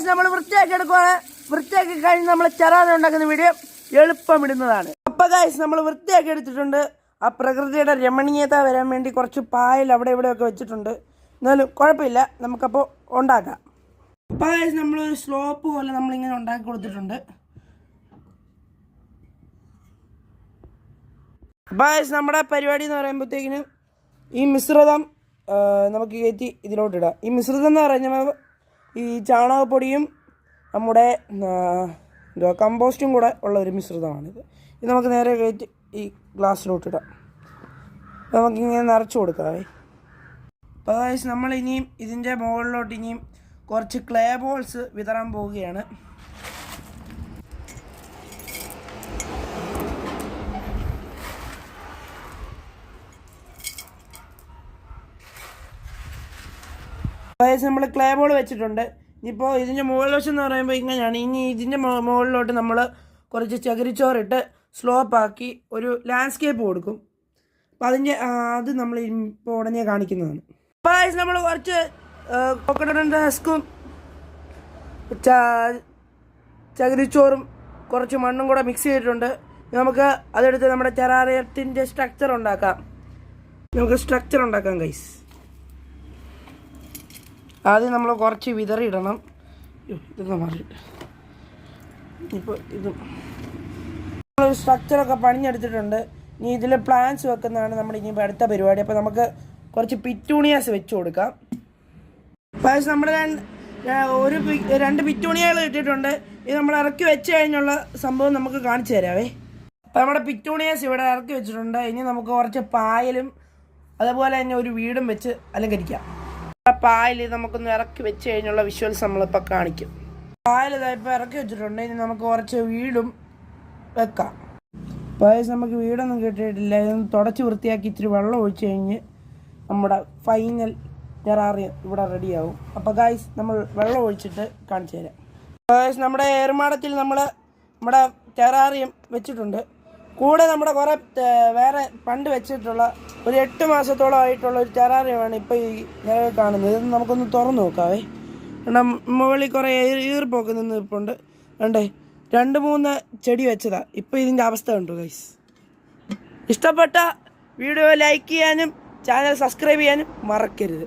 Guys നമ്മൾ വൃത്തിയാക്കി എടുക്കുവാണ്. വൃത്തിയാക്കി കഴിഞ്ഞ് നമ്മൾ ചെറാന ഉണ്ടാക്കുന്ന വീഡിയോ എളുപ്പം ഇടുന്നതാണ് അപ്പൊ ഗൈസ് നമ്മൾ വൃത്തിയാക്കി എടുത്തിട്ടുണ്ട്. ആ പ്രകൃതിയുടെ രമണീയത വരാൻ വേണ്ടി കുറച്ച് പായൽ അവിടെ ഇവിടെയൊക്കെ വെച്ചിട്ടുണ്ട്. എന്നാലും കുഴപ്പമില്ല നമുക്കപ്പോൾ ഉണ്ടാക്കാം. അപ്പൊ ഗൈസ് നമ്മളൊരു സ്ലോപ്പ് പോലെ നമ്മളിങ്ങനെ ഉണ്ടാക്കി കൊടുത്തിട്ടുണ്ട്. അപ്പോൾ നമ്മുടെ പരിപാടി എന്ന് പറയുമ്പോഴത്തേക്കിനും ഈ മിശ്രിതം നമുക്ക് കയറ്റി ഇതിലോട്ടിടാം. ഈ മിശ്രിതം എന്ന് പറഞ്ഞാൽ ഈ ചാണകപ്പൊടിയും നമ്മുടെ എന്തുവാ കമ്പോസ്റ്റും കൂടെ ഉള്ള ഒരു മിശ്രിതമാണിത്. ഇത് നമുക്ക് നേരെ കയറ്റി ഈ ഗ്ലാസ്സിലോട്ടിടാം ഇടാം. നമുക്കിങ്ങനെ നിറച്ച് കൊടുക്കാവേ അപ്പോൾ നമ്മൾ ഇനിയും ഇതിന്റെ മുകളിലോട്ട് ഇനിയും കുറച്ച് ക്ലേ ബോൾസ് വിതറാൻ പോവുകയാണ്. അതായത് നമ്മൾ ക്ലേ ബോൾ വെച്ചിട്ടുണ്ട്. ഇനിയിപ്പോൾ ഇതിന്റെ മുകളിൽ വശം എന്ന് പറയുമ്പോൾ ഇങ്ങനെയാണ്. ഇനി ഇതിന്റെ മുകളിലോട്ട് നമ്മൾ കുറച്ച് ചകിരിച്ചോറിട്ട് സ്ലോപ്പ് ആക്കി ഒരു ലാൻഡ്സ്കേപ്പ് കൊടുക്കും. അപ്പം അതിന്റെ അത് നമ്മൾ ഇപ്പോൾ ഉടനെ കാണിക്കുന്നതാണ്. അപ്പോൾ നമ്മൾ കുറച്ച് കോക്കനട്ട് ഡസ്കും ചകിരിച്ചോറും കുറച്ച് മണ്ണും കൂടെ മിക്സ് ചെയ്തിട്ടുണ്ട്. നമുക്ക് അതെടുത്ത് നമ്മുടെ ചെറാറിയത്തിന്റെ സ്ട്രക്ചർ ഉണ്ടാക്കാം. നമുക്ക് സ്ട്രക്ചർ ഉണ്ടാക്കാം ഗൈസ് ആദ്യം നമ്മൾ കുറച്ച് വിതറിയിടണം. ഇതൊന്നും മാറി. ഇപ്പോൾ ഇത് നമ്മളൊരു സ്ട്രക്ചറൊക്കെ പണിഞ്ഞെടുത്തിട്ടുണ്ട്. ഇനി ഇതിൽ പ്ലാൻസ് വെക്കുന്നതാണ് നമ്മുടെ ഇനി അടുത്ത പരിപാടി. അപ്പോൾ നമുക്ക് കുറച്ച് പിറ്റൂണിയാസ് വെച്ച് കൊടുക്കാം. പക്ഷേ നമ്മുടെ ഒരു രണ്ട് പിറ്റൂണിയകൾ ഇട്ടിട്ടുണ്ട്. ഇത് നമ്മൾ ഇറക്കി വെച്ച് കഴിഞ്ഞുള്ള സംഭവം നമുക്ക് കാണിച്ചു തരാവേ. അപ്പോൾ നമ്മുടെ പിറ്റൂണിയാസ് ഇവിടെ ഇറക്കി വെച്ചിട്ടുണ്ട്. ഇനി നമുക്ക് കുറച്ച് പായലും അതുപോലെ തന്നെ ഒരു വീടും വെച്ച് അലങ്കരിക്കാം. പായൽ നമുക്കൊന്ന് ഇറക്കി വെച്ച് കഴിഞ്ഞുള്ള വിഷ്വൽസ് നമ്മളിപ്പോൾ കാണിക്കും. പായൽ ഇതാ ഇപ്പോൾ ഇറക്കി വെച്ചിട്ടുണ്ട്. ഇനി നമുക്ക് കുറച്ച് വീടും വെക്കാം. പായസ് നമുക്ക് വീടൊന്നും കിട്ടിയിട്ടില്ല. ഇതൊന്ന് തുടച്ച് വൃത്തിയാക്കി ഇച്ചിരി വെള്ളം ഒഴിച്ച് കഴിഞ്ഞ് നമ്മുടെ ഫൈനൽ ടെറാറിയം ഇവിടെ റെഡിയാവും. അപ്പോൾ ഗായ്സ് നമ്മൾ വെള്ളം ഒഴിച്ചിട്ട് കാണിച്ചു തരാം. ഗായ്സ് നമ്മുടെ ഏറുമാടത്തിൽ നമ്മൾ നമ്മുടെ ടെറാറിയം വെച്ചിട്ടുണ്ട്. കൂടെ നമ്മുടെ കുറേ വേറെ പണ്ട് വെച്ചിട്ടുള്ള ഒരു എട്ട് മാസത്തോളം ആയിട്ടുള്ള ഒരു ചരാറിയാണ് ഇപ്പോൾ ഈ നിലവിൽ കാണുന്നത്. ഇത് നമുക്കൊന്ന് തുറന്നു നോക്കാവേ. കാരണം മുകളിൽ കുറേ ഈർപ്പൊക്കെ നിന്ന് ഇപ്പുണ്ട് വേണ്ടേ രണ്ട് മൂന്ന് ചെടി വെച്ചതാ. ഇപ്പോൾ ഇതിന്റെ അവസ്ഥ കണ്ടു ഗൈസ് ഇഷ്ടപ്പെട്ട വീഡിയോ ലൈക്ക് ചെയ്യാനും ചാനൽ സബ്സ്ക്രൈബ് ചെയ്യാനും മറക്കരുത്.